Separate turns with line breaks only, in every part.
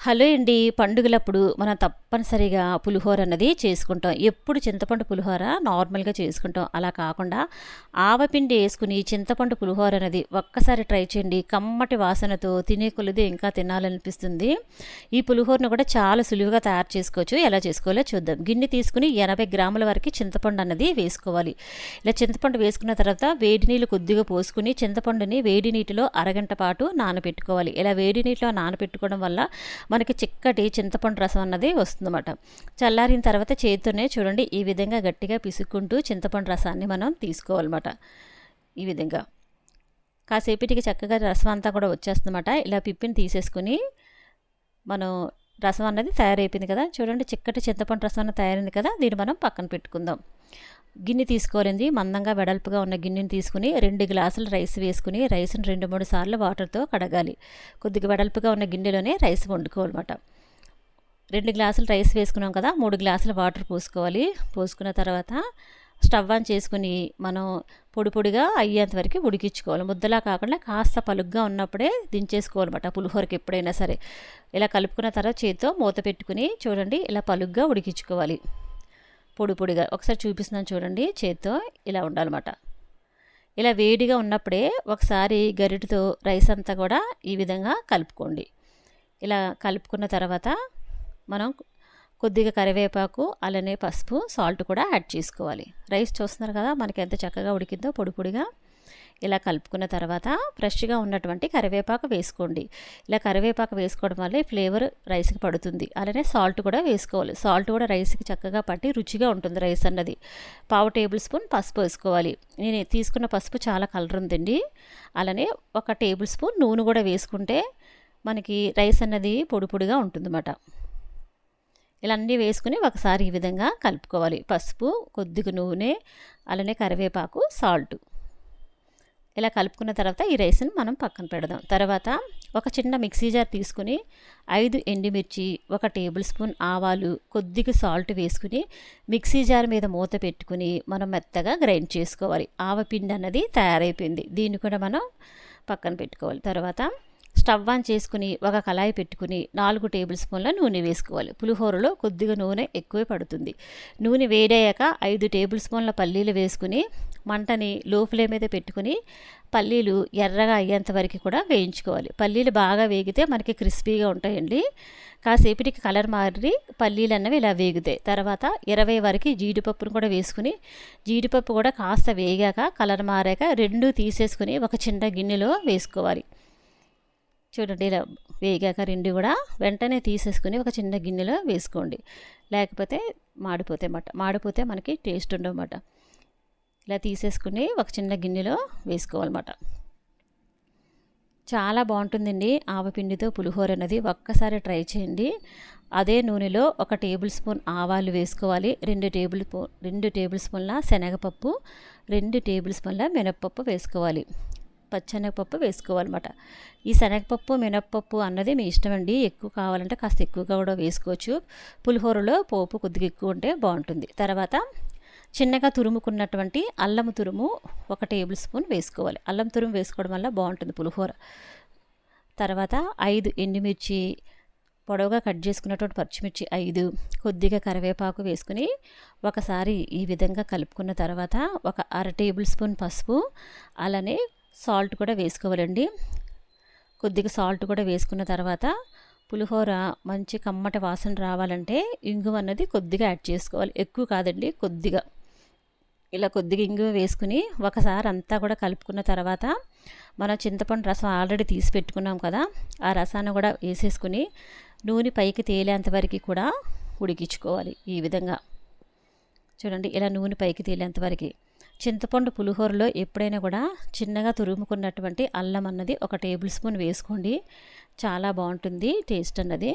Hello అండి. పండుగలప్పుడు మనం తప్పనిసరిగా పులిహోర అన్నది చేసుకుంటాం. ఎప్పుడు చింతపండు పులిహోర నార్మల్గా చేసుకుంటాం. అలా కాకుండా ఆవపిండి వేసుకుని చింతపండు పులిహోర అనేది ఒక్కసారి ట్రై చేయండి. కమ్మటి వాసనతో తినే కొలది ఇంకా తినాలనిపిస్తుంది. ఈ పులిహోరను కూడా చాలా సులువుగా తయారు చేసుకోవచ్చు. ఎలా చేసుకోవాలో చూద్దాం. గిన్నె తీసుకుని ఎనభై గ్రాముల వరకు చింతపండు అన్నది వేసుకోవాలి. ఇలా చింతపండు వేసుకున్న తర్వాత వేడి నీళ్ళు కొద్దిగా పోసుకుని చింతపండుని వేడి నీటిలో అరగంట పాటు నానబెట్టుకోవాలి. ఇలా వేడి నీటిలో నానబెట్టుకోవడం వల్ల మనకి చిక్కటి చింతపండు రసం అన్నది వస్తుందన్నమాట. చల్లారిన తర్వాత చేతితోనే చూడండి ఈ విధంగా గట్టిగా పిసుక్కుంటూ చింతపండు రసాన్ని మనం తీసుకోవాలన్నమాట. ఈ విధంగా. కాసేపటికి చక్కగా రసం అంతా కూడా వచ్చేస్తుందన్నమాట. ఇలా పిప్పిని తీసేసుకుని మనం రసం అన్నది తయారైపోయింది కదా. చూడండి చిక్కటి చింతపండు రసం అన్నది తయారైంది కదా. దీన్ని మనం పక్కన పెట్టుకుందాం. గిన్నె తీసుకోరింది. మందంగా వెడల్పుగా ఉన్న గిన్నెని తీసుకుని రెండు గ్లాసులు రైస్ వేసుకుని రైస్ని రెండు మూడు సార్లు వాటర్తో కడగాలి. కొద్దిగా వెడల్పుగా ఉన్న గిన్నెలోనే రైస్ వండుకోవాలన్నమాట. రెండు గ్లాసులు రైస్ వేసుకున్నాం కదా మూడు గ్లాసులు వాటర్ పోసుకోవాలి. పోసుకున్న తర్వాత స్టవ్ ఆన్ చేసుకుని మనం పొడి పొడిగా అయ్యేంత వరకు ఉడికించుకోవాలి. ముద్దలా కాకుండా కాస్త పలుగ్గా ఉన్నప్పుడే దించేసుకోవాలన్నమాట పులిహోరకి ఎప్పుడైనా సరే. ఇలా కలుపుకున్న తర్వాత చేతితో మూత పెట్టుకుని చూడండి ఇలా పలుగ్గా ఉడికించుకోవాలి. పొడి పొడిగా ఒకసారి చూపిస్తున్నాను చూడండి చేత్తో ఇలా ఉండాలన్నమాట. ఇలా వేడిగా ఉన్నప్పుడే ఒకసారి గరిటతో రైస్ అంతా కూడా ఈ విధంగా కలుపుకోండి. ఇలా కలుపుకున్న తర్వాత మనం కొద్దిగా కరివేపాకు అలానే పసుపు సాల్ట్ కూడా యాడ్ చేసుకోవాలి. రైస్ చూస్తున్నారు కదా మనకి ఎంత చక్కగా ఉడికిందో పొడి పొడిగా. ఇలా కలుపుకున్న తర్వాత ఫ్రెష్గా ఉన్నటువంటి కరివేపాకు వేసుకోండి. ఇలా కరివేపాకు వేసుకోవడం వల్ల ఫ్లేవర్ రైస్కి పడుతుంది. అలానే సాల్ట్ కూడా వేసుకోవాలి. సాల్ట్ కూడా రైస్కి చక్కగా పట్టి రుచిగా ఉంటుంది రైస్ అన్నది. పావు టేబుల్ స్పూన్ పసుపు వేసుకోవాలి. నేను తీసుకున్న పసుపు చాలా కలర్ ఉందండి. అలానే ఒక టేబుల్ స్పూన్ నూనె కూడా వేసుకుంటే మనకి రైస్ అన్నది పొడి పొడిగా ఉంటుందన్నమాట. ఇలా అన్నీ వేసుకుని ఒకసారి ఈ విధంగా కలుపుకోవాలి. పసుపు కొద్దిగా నూనె అలానే కరివేపాకు సాల్ట్. ఇలా కలుపుకున్న తర్వాత ఈ రైస్ని మనం పక్కన పెడదాం. తర్వాత ఒక చిన్న మిక్సీ జార్ తీసుకుని ఐదు ఎండుమిర్చి ఒక టేబుల్ స్పూన్ ఆవాలు కొద్దిగా సాల్ట్ వేసుకుని మిక్సీ జార్ మీద మూత పెట్టుకుని మనం మెత్తగా గ్రైండ్ చేసుకోవాలి. ఆవపిండి అన్నది తయారైపోయింది. దీన్ని కూడా మనం పక్కన పెట్టుకోవాలి. తర్వాత స్టవ్ ఆన్ చేసుకుని ఒక కళాయి పెట్టుకుని నాలుగు టేబుల్ స్పూన్ల నూనె వేసుకోవాలి. పులిహోరలో కొద్దిగా నూనె ఎక్కువే పడుతుంది. నూనె వేడయ్యాక ఐదు టేబుల్ స్పూన్ల పల్లీలు వేసుకుని మంటని లో ఫ్లేమ్ మీద పెట్టుకుని పల్లీలు ఎర్రగా అయ్యేంత వరకు కూడా వేయించుకోవాలి. పల్లీలు బాగా వేగితే మనకి క్రిస్పీగా ఉంటాయండి. కాసేపటికి కలర్ మారి పల్లీలు అన్నవి ఇలా వేగుతాయి. తర్వాత ఇరవై వరకు జీడిపప్పును కూడా వేసుకుని జీడిపప్పు కూడా కాస్త వేగాక కలర్ మారాక రెండు తీసేసుకుని ఒక చిన్న గిన్నెలో వేసుకోవాలి. చూడండి ఇలా వేగాక రెండు కూడా వెంటనే తీసేసుకుని ఒక చిన్న గిన్నెలో వేసుకోండి. లేకపోతే మాడిపోతే అన్నమాట మాడిపోతే మనకి టేస్ట్ ఉండమాట ఇలా తీసేసుకుని ఒక చిన్న గిన్నెలో వేసుకోవాలన్నమాట. చాలా బాగుంటుందండి ఆవపిండితో పులిహోర అనేది. ఒక్కసారి ట్రై చేయండి. అదే నూనెలో ఒక టేబుల్ స్పూన్ ఆవాలు వేసుకోవాలి. రెండు టేబుల్ రెండు టేబుల్ స్పూన్ల శనగపప్పు రెండు టేబుల్ స్పూన్ల మినప్పప్పు వేసుకోవాలి. పచ్చెనగపప్పు వేసుకోవాలన్నమాట. ఈ శనగపప్పు మినప్పప్పు అన్నది మీ ఇష్టం అండి. ఎక్కువ కావాలంటే కాస్త ఎక్కువగా కూడా వేసుకోవచ్చు. పులిహోరలో పోపు కొద్దిగా ఎక్కువ ఉంటే బాగుంటుంది. తర్వాత చిన్నగా తురుముకున్నటువంటి అల్లం తురుము ఒక టేబుల్ స్పూన్ వేసుకోవాలి. అల్లం తురుము వేసుకోవడం వల్ల బాగుంటుంది పులిహోర. తర్వాత ఐదు ఎండుమిర్చి పొడవుగా కట్ చేసుకున్నటువంటి పచ్చిమిర్చి ఐదు కొద్దిగా కరివేపాకు వేసుకుని ఒకసారి ఈ విధంగా కలుపుకున్న తర్వాత ఒక అర టేబుల్ స్పూన్ పసుపు అలానే సాల్ట్ కూడా వేసుకోవాలండి. కొద్దిగా సాల్ట్ కూడా వేసుకున్న తర్వాత పులిహోర మంచి కమ్మటి వాసన రావాలంటే ఇంగువ అన్నది కొద్దిగా యాడ్ చేసుకోవాలి. ఎక్కువ కాదండి కొద్దిగా. ఇలా కొద్దిగా ఇంగువ వేసుకుని ఒకసారి అంతా కూడా కలుపుకున్న తర్వాత మనం చింతపండు రసం ఆల్రెడీ తీసి పెట్టుకున్నాం కదా ఆ రసాన్ని కూడా వేసేసుకుని నూనె పైకి తేలేంత వరకు కూడా ఉడికించుకోవాలి ఈ విధంగా. చూడండి ఇలా నూనె పైకి తేలేంత వరకు. చింతపండు పులిహోరలో ఎప్పుడైనా కూడా చిన్నగా తురుముకున్నటువంటి అల్లం అన్నది ఒక టేబుల్ స్పూన్ వేసుకోండి. చాలా బాగుంటుంది టేస్ట్ అన్నది.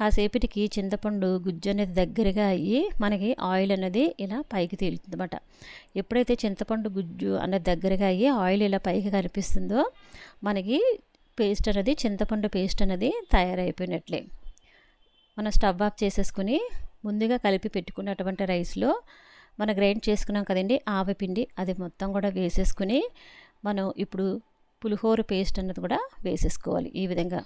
కాసేపటికి చింతపండు గుజ్జు అనేది దగ్గరగా అయ్యి మనకి ఆయిల్ అనేది ఇలా పైకి తేలుతుంది అనమాట ఎప్పుడైతే చింతపండు గుజ్జు అనేది దగ్గరగా అయ్యి ఆయిల్ ఇలా పైకి కనిపిస్తుందో మనకి పేస్ట్ అనేది చింతపండు పేస్ట్ అనేది తయారైపోయినట్లే. మనం స్టవ్ ఆఫ్ చేసేసుకుని ముందుగా కలిపి పెట్టుకున్నటువంటి రైస్లో మనం గ్రైండ్ చేసుకున్నాం కదండి ఆవపిండి అది మొత్తం కూడా వేసేసుకుని మనం ఇప్పుడు పులిహోర పేస్ట్ అన్నది కూడా వేసేసుకోవాలి ఈ విధంగా.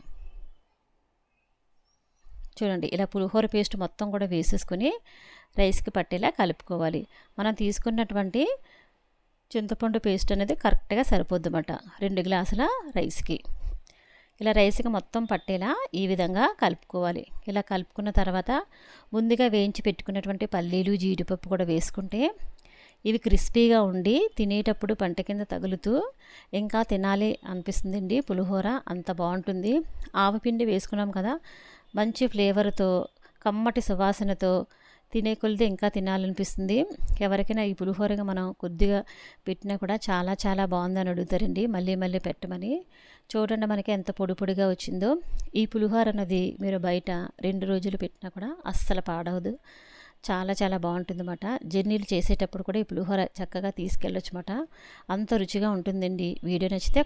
చూడండి ఇలా పులిహోర పేస్ట్ మొత్తం కూడా వేసేసుకొని రైస్కి పట్టేలా కలుపుకోవాలి. మనం తీసుకున్నటువంటి చింతపండు పేస్ట్ అనేది కరెక్ట్గా సరిపోద్దన్నమాట రెండు గ్లాసుల రైస్కి. ఇలా రైస్కి మొత్తం పట్టేలా ఈ విధంగా కలుపుకోవాలి. ఇలా కలుపుకున్న తర్వాత ముందుగా వేయించి పెట్టుకున్నటువంటి పల్లీలు జీడిపప్పు కూడా వేసుకుంటే ఇవి క్రిస్పీగా ఉండి తినేటప్పుడు పంట కింద తగులుతూ ఇంకా తినాలి అనిపిస్తుందండి. పులిహోర అంత బాగుంటుంది. ఆవపిండి వేసుకున్నాం కదా మంచి ఫ్లేవర్తో కమ్మటి సువాసనతో తినే కొలిది ఇంకా తినాలనిపిస్తుంది. ఎవరికైనా ఈ పులిహోరగా మనం కొద్దిగా పెట్టినా కూడా చాలా చాలా బాగుందని అడుగుతారండి. మళ్ళీ మళ్ళీ పెట్టమని. చూడండి మనకి ఎంత పొడి పొడిగా వచ్చిందో. ఈ పులిహోర అన్నది మీరు బయట రెండు రోజులు పెట్టినా కూడా అస్సలు పాడవదు. చాలా చాలా బాగుంటుందన్నమాట. జర్నీలు చేసేటప్పుడు కూడా ఈ పులిహోర చక్కగా తీసుకెళ్ళొచ్చు అంత రుచిగా ఉంటుందండి. వీడియో నచ్చితే